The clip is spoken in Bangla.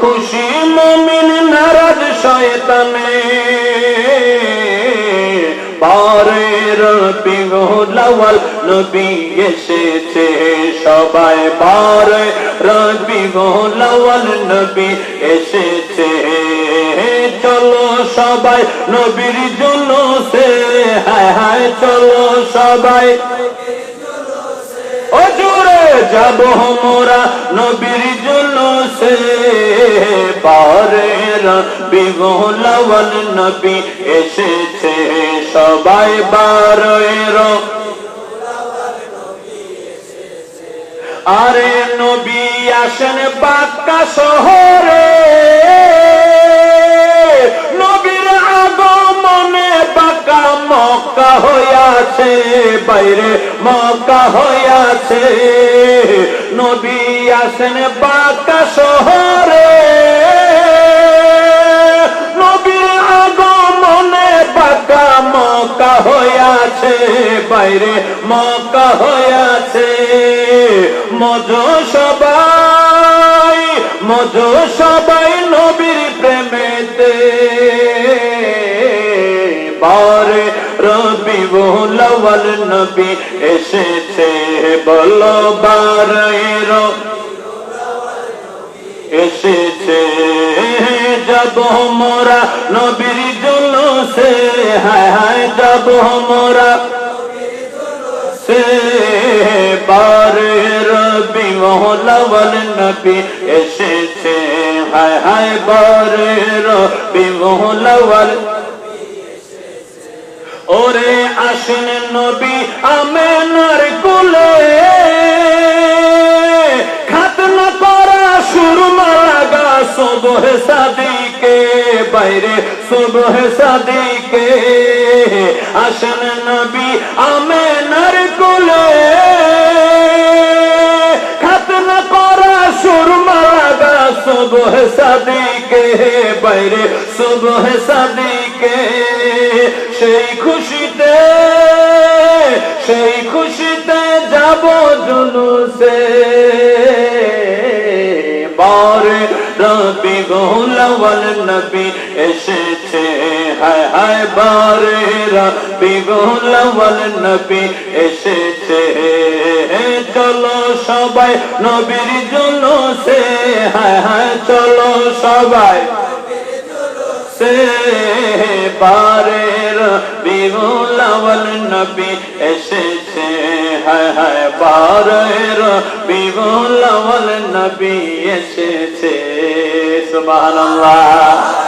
খুশি মমিন নারাজ শয়তানে। বারের বিগোলাওয়াল নবী এসেছে, সবাই বারে রবি গোলাওয়াল নবী এসেছে। চলো সবাই নবীর জন্য সে হায় হায় চলো সবাই। ও জুড়ে যাব মোরা নবীর জন্য সে পারের বিগোলাওয়াল নবী এসেছে, সবাই বারের আরে নবী আসেন বাক্কা শহরে, নবীর আগমনে বাক্কা মক্কা হইয়াছে, বাইরে মক্কা হইয়াছে। নবী আসেন বাক্কা শহরে বাইরে মক্কা হইয়াছে মজ সবাই মজ সবাই নবীর প্রেমেতে। বারে রবি লওয়াল নবী এসেছে, বলো বারের এসেছে। যাব মোরা নবীর জন্য সে হায় হায় যাব মোরা সে বারে রবি মহলাওয়াল নবী এসেছে হায় হায় বারে রবি মহলাওয়াল ওরে আসেন নবী আমেনার কোলে খাতনা করা সুরমা লাগা সুবহ সাদিকে বাইরে সুবহ সাদিকে আসেন নবী আমেনার সুবহ সাদিকে বাইরে সুবহ সাদিকে সেই খুশিতে সেই খুশিতে যাব জুলুসে বারে রবি গোলাওয়াল নবী এসেছে হায় হায় বারে রবি গোলাওয়াল নবী এসেছে চলো সবাই, নবীর জুলুসে হায় হায় চলো সবাই। সে বারের বিমুলাওয়াল নবী এসেছে, হায় হায় বারের বিমুলাওয়াল নবী এসেছে, সুবহানাল্লাহ।